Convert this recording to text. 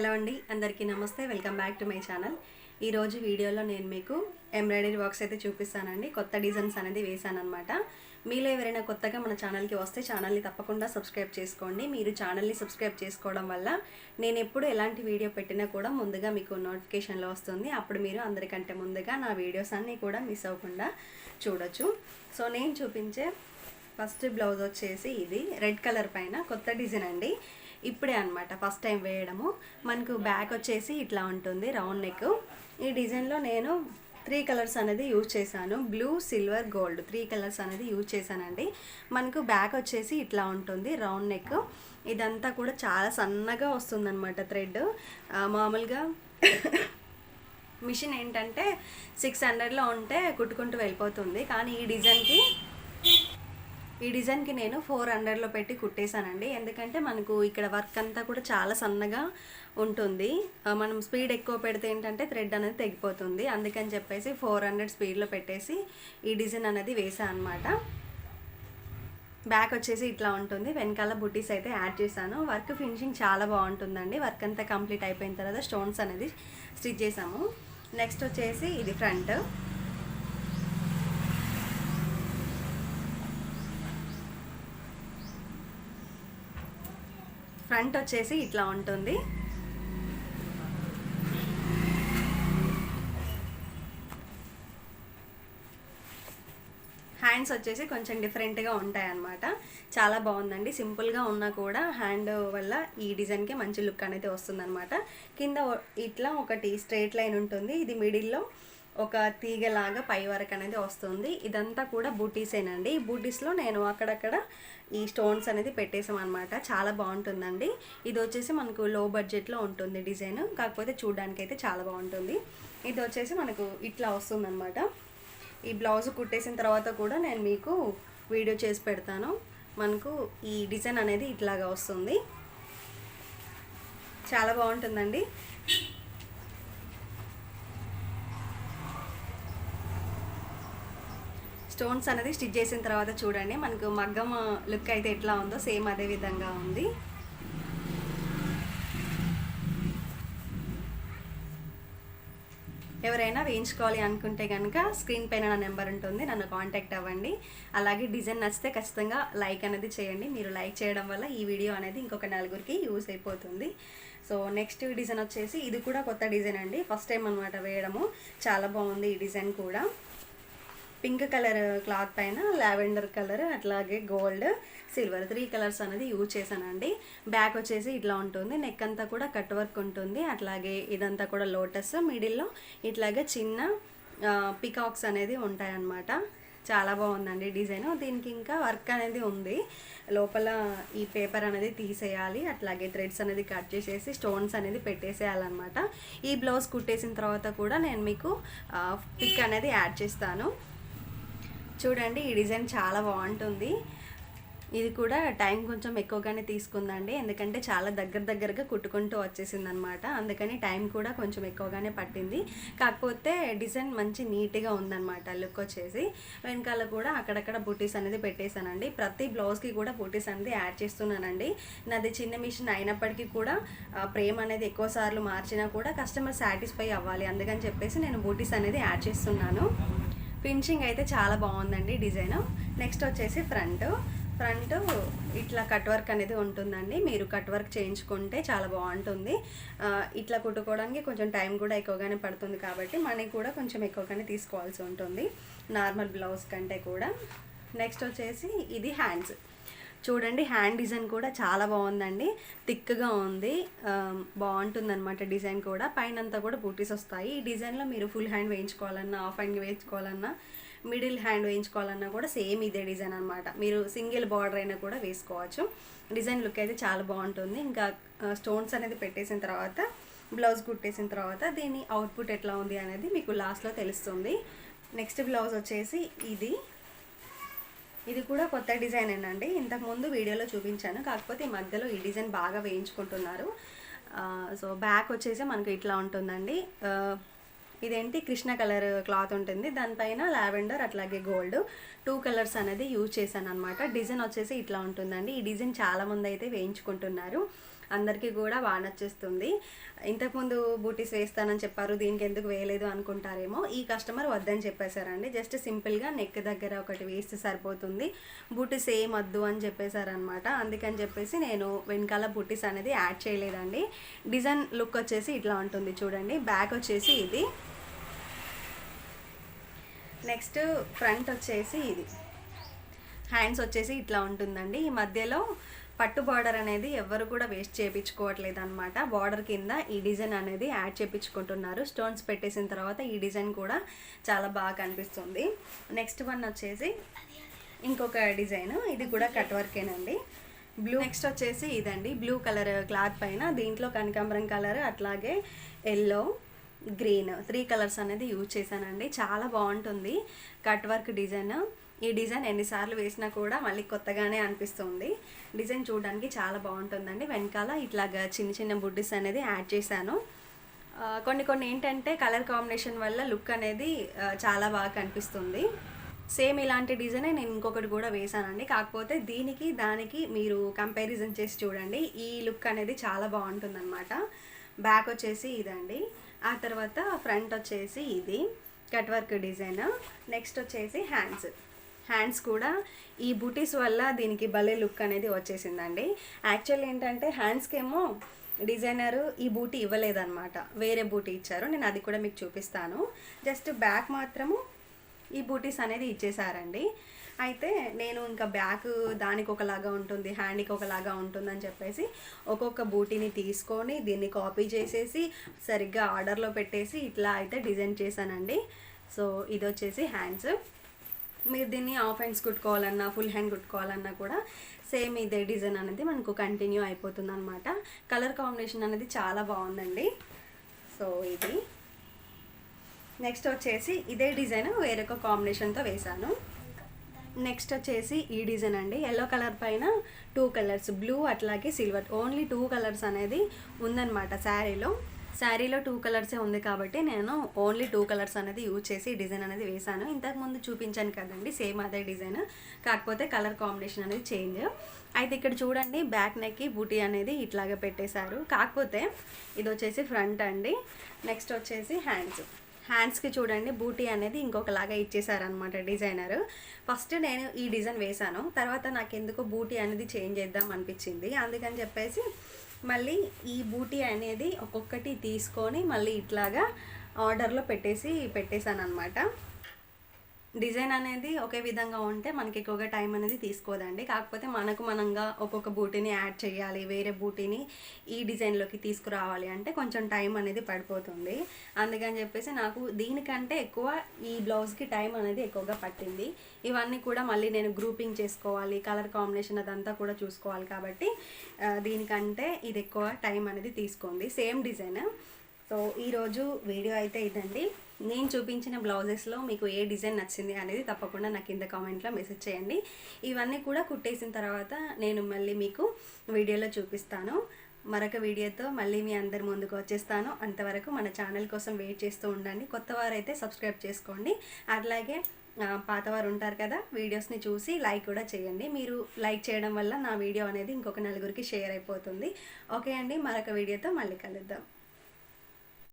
Hello అండి అందరికీ నమస్తే welcome back to my channel. ఈరోజు వీడియోలో నేను మీకు ఎంబ్రాయిడరీ వర్క్స్ అయితే చూపిస్తానండి. కొత్త డిజైన్స్ అనేది వేశానమాట మీలో ఎవరైనా కొత్తగా మన ఛానల్కి వస్తే ఛానల్ని తప్పకుండా సబ్స్క్రైబ్ చేసుకోండి. మీరు ఛానల్ని సబ్స్క్రైబ్ చేసుకోవడం వల్ల నేను ఎప్పుడు ఎలాంటి వీడియో పెట్టినా కూడా ముందుగా మీకు నోటిఫికేషన్లో వస్తుంది. అప్పుడు మీరు అందరికంటే ముందుగా నా వీడియోస్ అన్నీ కూడా మిస్ అవ్వకుండా చూడొచ్చు. సో నేను చూపించే ఫస్ట్ బ్లౌజ్ వచ్చేసి ఇది రెడ్ కలర్ పైన కొత్త డిజైన్ అండి. ఇప్పుడే అనమాట ఫస్ట్ టైం వేయడము. మనకు బ్యాక్ వచ్చేసి ఇట్లా ఉంటుంది రౌండ్ నెక్ ఈ డిజైన్లో నేను త్రీ కలర్స్ అనేది యూజ్ చేశాను. Blue silver gold three colours అనేది యూజ్ చేశానండి. మనకు బ్యాక్ వచ్చేసి ఇట్లా ఉంటుంది రౌండ్ నెక్ ఇదంతా కూడా చాలా సన్నగా వస్తుందన్నమాట థ్రెడ్ మామూలుగా మిషన్ ఏంటంటే సిక్స్ హండ్రెడ్లో ఉంటే కుట్టుకుంటూ వెళ్ళిపోతుంది. కానీ ఈ డిజైన్కి ఈ డిజైన్కి నేను ఫోర్ హండ్రెడ్లో పెట్టి కుట్టేశానండి. ఎందుకంటే మనకు ఇక్కడ వర్క్ అంతా కూడా చాలా సన్నగా ఉంటుంది. మనం స్పీడ్ ఎక్కువ పెడితే ఏంటంటే థ్రెడ్ అనేది తెగిపోతుంది. అందుకని చెప్పేసి ఫోర్ హండ్రెడ్ స్పీడ్లో పెట్టేసి ఈ డిజైన్ అనేది వేసాను అనమాట బ్యాక్ వచ్చేసి ఇట్లా ఉంటుంది. వెనకాల బుటీస్ అయితే యాడ్ చేశాను. వర్క్ ఫినిషింగ్ చాలా బాగుంటుందండి. వర్క్ అంతా కంప్లీట్ అయిపోయిన తర్వాత స్టోన్స్ అనేది స్టిచ్ చేసాము నెక్స్ట్ వచ్చేసి ఇది ఫ్రంట్. ఫ్రంట్ వచ్చేసి ఇట్లా ఉంటుంది. హ్యాండ్స్ వచ్చేసి కొంచెం డిఫరెంట్గా ఉంటాయన్నమాట. చాలా బాగుందండి. సింపుల్గా ఉన్నా కూడా హ్యాండ్ వల్ల ఈ డిజైన్కి మంచి లుక్ అనేది వస్తుందన్నమాట. కింద ఇట్లా ఒకటి స్ట్రైట్ లైన్ ఉంటుంది. ఇది మిడిల్లో ఒక తీగలాగా పై వరకు అనేది వస్తుంది. ఇదంతా కూడా బూటీసేనండి ఈ బూటీస్లో నేను అక్కడక్కడ ఈ స్టోన్స్ అనేది పెట్టేసామన్నమాట చాలా బాగుంటుందండి. ఇది వచ్చేసి మనకు లో బడ్జెట్లో ఉంటుంది డిజైన్. కాకపోతే చూడడానికి అయితే చాలా బాగుంటుంది. ఇది వచ్చేసి మనకు ఇట్లా వస్తుందన్నమాట. ఈ బ్లౌజ్ కుట్టేసిన తర్వాత కూడా నేను మీకు వీడియో చేసి పెడతాను. మనకు ఈ డిజైన్ అనేది ఇట్లాగా వస్తుంది. చాలా బాగుంటుందండి. స్టోన్స్ అనేది స్టిచ్ చేసిన తర్వాత చూడండి. మనకు మగ్గం లుక్ అయితే ఎట్లా ఉందో సేమ్ అదే విధంగా ఉంది. ఎవరైనా వేయించుకోవాలి అనుకుంటే కనుక స్క్రీన్ పైన నా నెంబర్ ఉంటుంది నన్ను కాంటాక్ట్ అవ్వండి. అలాగే డిజైన్ నచ్చితే ఖచ్చితంగా లైక్ అనేది చేయండి. మీరు లైక్ చేయడం వల్ల ఈ వీడియో అనేది ఇంకొక నలుగురికి యూస్ అయిపోతుంది. సో నెక్స్ట్ డిజైన్ వచ్చేసి ఇది కూడా కొత్త డిజైన్ అండి. ఫస్ట్ టైం అనమాట వేయడము. చాలా బాగుంది ఈ డిజైన్ కూడా. పింక్ కలర్ క్లాత్ పైన లావెండర్ కలర్ అట్లాగే గోల్డ్ సిల్వర్. త్రీ కలర్స్ అనేది యూజ్ చేశానండి. బ్యాక్ వచ్చేసి ఇట్లా ఉంటుంది. నెక్ అంతా కూడా కట్ వర్క్ ఉంటుంది. అట్లాగే ఇదంతా కూడా లోటస్ మిడిల్లో. ఇట్లాగే చిన్న పికాక్స్ అనేది ఉంటాయన్నమాట. చాలా బాగుందండి డిజైన్. దీనికి ఇంకా వర్క్ అనేది ఉంది. లోపల ఈ పేపర్ అనేది తీసేయాలి. అట్లాగే థ్రెడ్స్ అనేది కట్ చేసేసి స్టోన్స్ అనేది పెట్టేసేయాలన్నమాట. ఈ బ్లౌజ్ కుట్టేసిన తర్వాత కూడా నేను మీకు పిక్ అనేది యాడ్ చేస్తాను. చూడండి ఈ డిజైన్ చాలా బాగుంటుంది. ఇది కూడా టైం కొంచెం ఎక్కువగానే తీసుకుందండి. ఎందుకంటే చాలా దగ్గర దగ్గరగా కుట్టుకుంటూ వచ్చేసింది అనమాట అందుకని టైం కూడా కొంచెం ఎక్కువగానే పట్టింది. కాకపోతే డిజైన్ మంచి నీట్గా ఉందన్నమాట లుక్ వచ్చేసి. వెనకాల కూడా అక్కడక్కడ బుటీస్ అనేది పెట్టేశానండి. ప్రతి బ్లౌజ్కి కూడా బుటీస్ అనేది యాడ్ చేస్తున్నానండి. నాది చిన్న మిషన్ అయినప్పటికీ కూడా ప్రేమ ప్రేమ్ అనేది ఎక్కువ సార్లు మార్చినా కూడా కస్టమర్ సాటిస్ఫై అవ్వాలి. అందుకని చెప్పేసి నేను బూటీస్ అనేది యాడ్ చేస్తున్నాను. ఫినిషింగ్ అయితే చాలా బాగుందండి డిజైన్. నెక్స్ట్ వచ్చేసి ఫ్రంట్. ఫ్రంట్ ఇట్లా కట్ వర్క్ అనేది ఉంటుందండి. మీరు కట్ వర్క్ చేయించుకుంటే చాలా బాగుంటుంది. ఇట్లా కుట్టుకోవడానికి కొంచెం టైం కూడా ఎక్కువగానే పడుతుంది కాబట్టి మనీ కూడా కొంచెం ఎక్కువగానే తీసుకోవాల్సి ఉంటుంది. నార్మల్ బ్లౌజ్ కంటే కూడా. నెక్స్ట్ వచ్చేసి ఇది హ్యాండ్స్. చూడండి హ్యాండ్ డిజైన్ కూడా చాలా బాగుందండి. థిక్గా ఉంది. బాగుంటుంది అనమాట డిజైన్ కూడా. పైన అంతా కూడా బూటీస్ వస్తాయి. ఈ డిజైన్లో మీరు ఫుల్ హ్యాండ్ వేయించుకోవాలన్నా హాఫ్ హ్యాండ్ వేయించుకోవాలన్నా మిడిల్ హ్యాండ్ వేయించుకోవాలన్నా కూడా సేమ్ ఇదే డిజైన్ అనమాట మీరు సింగిల్ బార్డర్ అయినా కూడా వేసుకోవచ్చు. డిజైన్ లుక్ అయితే చాలా బాగుంటుంది. ఇంకా స్టోన్స్ అనేది పెట్టేసిన తర్వాత బ్లౌజ్ కుట్టేసిన తర్వాత దీని అవుట్పుట్ ఎట్లా ఉంది అనేది మీకు లాస్ట్లో తెలుస్తుంది. నెక్స్ట్ బ్లౌజ్ వచ్చేసి ఇది. ఇది కూడా కొత్త డిజైన్ అండి. ఇంతకుముందు వీడియోలో చూపించాను. కాకపోతే ఈ మధ్యలో ఈ డిజైన్ బాగా వేయించుకుంటున్నారు. సో బ్యాక్ వచ్చేసి మనకు ఇట్లా ఉంటుందండి. ఇదేంటి? కృష్ణ కలర్ క్లాత్ ఉంటుంది. దానిపైన లావెండర్ అట్లాగే గోల్డ్ టూ కలర్స్ అనేది యూజ్ చేశాను అనమాట డిజైన్ వచ్చేసి ఇట్లా ఉంటుందండి. ఈ డిజైన్ చాలామంది అయితే వేయించుకుంటున్నారు. అందరికీ కూడా బాగా నచ్చేస్తుంది. ఇంతకుముందు బూటీస్ వేస్తానని చెప్పారు దీనికి ఎందుకు వేయలేదు అనుకుంటారేమో ఈ కస్టమర్ వద్దని చెప్పేశారండి. జస్ట్ సింపుల్గా నెక్ దగ్గర ఒకటి వేస్తే సరిపోతుంది. బూటీస్ ఏం వద్దు అని చెప్పేశారనమాట అందుకని చెప్పేసి నేను వెనకాల బూటీస్ అనేది యాడ్ చేయలేదండి. డిజైన్ లుక్ వచ్చేసి ఇట్లా ఉంటుంది చూడండి. బ్యాక్ వచ్చేసి ఇది. నెక్స్ట్ ఫ్రంట్ వచ్చేసి ఇది. హ్యాండ్స్ వచ్చేసి ఇట్లా ఉంటుందండి. ఈ మధ్యలో పట్టు బార్డర్ అనేది ఎవరు కూడా వేస్ట్ చేయించుకోవట్లేదు అనమాట బార్డర్ కింద ఈ డిజైన్ అనేది యాడ్ చేయించుకుంటున్నారు. స్టోన్స్ పెట్టేసిన తర్వాత ఈ డిజైన్ కూడా చాలా బాగా కనిపిస్తుంది. నెక్స్ట్ వన్ వచ్చేసి ఇంకొక డిజైన్. ఇది కూడా కట్ వర్కేనండి. బ్లూ నెక్స్ట్ వచ్చేసి ఇదండి. బ్లూ కలర్ క్లాత్ పైన దీంట్లో కనకాంబరం కలర్ అట్లాగే ఎల్లో గ్రీన్. త్రీ కలర్స్ అనేది యూజ్ చేశానండి. చాలా బాగుంటుంది కట్ వర్క్ డిజైన్. ఈ డిజైన్ ఎన్నిసార్లు వేసినా కూడా మళ్ళీ కొత్తగానే అనిపిస్తుంది. డిజైన్ చూడడానికి చాలా బాగుంటుందండి. వెనకాల ఇట్లాగా చిన్న చిన్న బుడ్డిస్ అనేది యాడ్ చేశాను. కొన్ని కొన్ని ఏంటంటే కలర్ కాంబినేషన్ వల్ల లుక్ అనేది చాలా బాగా కనిపిస్తుంది. సేమ్ ఇలాంటి డిజైనే నేను ఇంకొకటి కూడా వేసానండి కాకపోతే దీనికి దానికి మీరు కంపారిజన్ చేసి చూడండి. ఈ లుక్ అనేది చాలా బాగుంటుందన్నమాట. బ్యాక్ వచ్చేసి ఇదండి. ఆ తర్వాత ఫ్రంట్ వచ్చేసి ఇది. Cut work design. నెక్స్ట్ వచ్చేసి హ్యాండ్స్. హ్యాండ్స్ కూడా ఈ బూటీస్ వల్ల దీనికి భలే లుక్ అనేది వచ్చేసిందండి. యాక్చువల్ ఏంటంటే హ్యాండ్స్కేమో డిజైనర్ ఈ బూటీ ఇవ్వలేదన్నమాట. వేరే బూటీ ఇచ్చారు. నేను అది కూడా మీకు చూపిస్తాను. జస్ట్ బ్యాక్ మాత్రము ఈ బూటీస్ అనేది ఇచ్చేసారండి. అయితే నేను ఇంకా బ్యాక్ దానికి ఒకలాగా ఉంటుంది హ్యాండ్కి ఒకలాగా ఉంటుందని చెప్పేసి ఒక్కొక్క బూటీని తీసుకొని దీన్ని కాపీ చేసేసి సరిగ్గా ఆర్డర్లో పెట్టేసి ఇట్లా అయితే డిజైన్ చేశానండి. సో ఇది వచ్చేసి హ్యాండ్స్. మీరు దీన్ని హాఫ్ హ్యాండ్స్ కుట్టుకోవాలన్నా ఫుల్ హ్యాండ్ కుట్టుకోవాలన్నా కూడా సేమ్ ఇదే డిజైన్ అనేది మనకు కంటిన్యూ అయిపోతుంది అనమాట కలర్ కాంబినేషన్ అనేది చాలా బాగుందండి. సో ఇది. నెక్స్ట్ వచ్చేసి ఇదే డిజైన్ వేరొక కాంబినేషన్తో వేశాను. నెక్స్ట్ వచ్చేసి ఈ డిజైన్ అండి. ఎల్లో కలర్ పైన టూ కలర్స్ బ్లూ అట్లాగే సిల్వర్. ఓన్లీ టూ కలర్స్ అనేది ఉందన్నమాట శారీలో. శారీలో టూ కలర్సే ఉంది కాబట్టి నేను ఓన్లీ టూ కలర్స్ అనేది యూజ్ చేసి డిజైన్ అనేది వేశాను. ఇంతకుముందు చూపించాను కదండి సేమ్ అదే డిజైన్ కాకపోతే కలర్ కాంబినేషన్ అనేది చేంజ్ అయితే ఇక్కడ చూడండి బ్యాక్ నెక్కి బూటీ అనేది ఇట్లాగే పెట్టేశారు. కాకపోతే ఇది వచ్చేసి ఫ్రంట్ అండి. నెక్స్ట్ వచ్చేసి హ్యాండ్స్ హ్యాండ్స్కి చూడండి బూటీ అనేది ఇంకొకలాగా ఇచ్చేసారనమాట డిజైనర్. ఫస్ట్ నేను ఈ డిజైన్ వేశాను. తర్వాత నాకు ఎందుకో బూటీ అనేది చేంజ్ చేద్దాం అనిపించింది. అందుకని చెప్పేసి మళ్ళీ ఈ బూటీ అనేది ఒక్కొక్కటి తీసుకొని మళ్ళీ ఇట్లాగా ఆర్డర్లో పెట్టేసి పెట్టేశాను అనమాట డిజైన్ అనేది ఒకే విధంగా ఉంటే మనకి ఎక్కువగా టైం అనేది తీసుకోదండి. కాకపోతే మనకు మనంగా ఒక్కొక్క బూటీని యాడ్ చేయాలి వేరే బూటీని ఈ డిజైన్లోకి తీసుకురావాలి అంటే కొంచెం టైం అనేది పడిపోతుంది. అందుకని చెప్పేసి నాకు దీనికంటే ఎక్కువ ఈ బ్లౌజ్కి టైం అనేది ఎక్కువగా పట్టింది. ఇవన్నీ కూడా మళ్ళీ నేను గ్రూపింగ్ చేసుకోవాలి కలర్ కాంబినేషన్ అదంతా కూడా చూసుకోవాలి కాబట్టి దీనికంటే ఇది ఎక్కువ టైం అనేది తీసుకుంది సేమ్ డిజైన్. సో ఈరోజు వీడియో అయితే ఇదండి. నేను చూపించిన బ్లౌజెస్లో మీకు ఏ డిజైన్ నచ్చింది అనేది తప్పకుండా నాకు కింద కామెంట్లో మెసేజ్ చేయండి. ఇవన్నీ కూడా కుట్టేసిన తర్వాత నేను మళ్ళీ మీకు వీడియోలో చూపిస్తాను. మరొక వీడియోతో మళ్ళీ మీ అందరి ముందుకు వచ్చేస్తాను. అంతవరకు మన ఛానల్ కోసం వెయిట్ చేస్తూ ఉండండి. కొత్త వారైతే సబ్స్క్రైబ్ చేసుకోండి. అట్లాగే పాతవారు ఉంటారు కదా వీడియోస్ని చూసి లైక్ కూడా చేయండి. మీరు లైక్ చేయడం వల్ల నా వీడియో అనేది ఇంకొక నలుగురికి షేర్ అయిపోతుంది. ఓకే అండి మరొక వీడియోతో మళ్ళీ కలుద్దాం.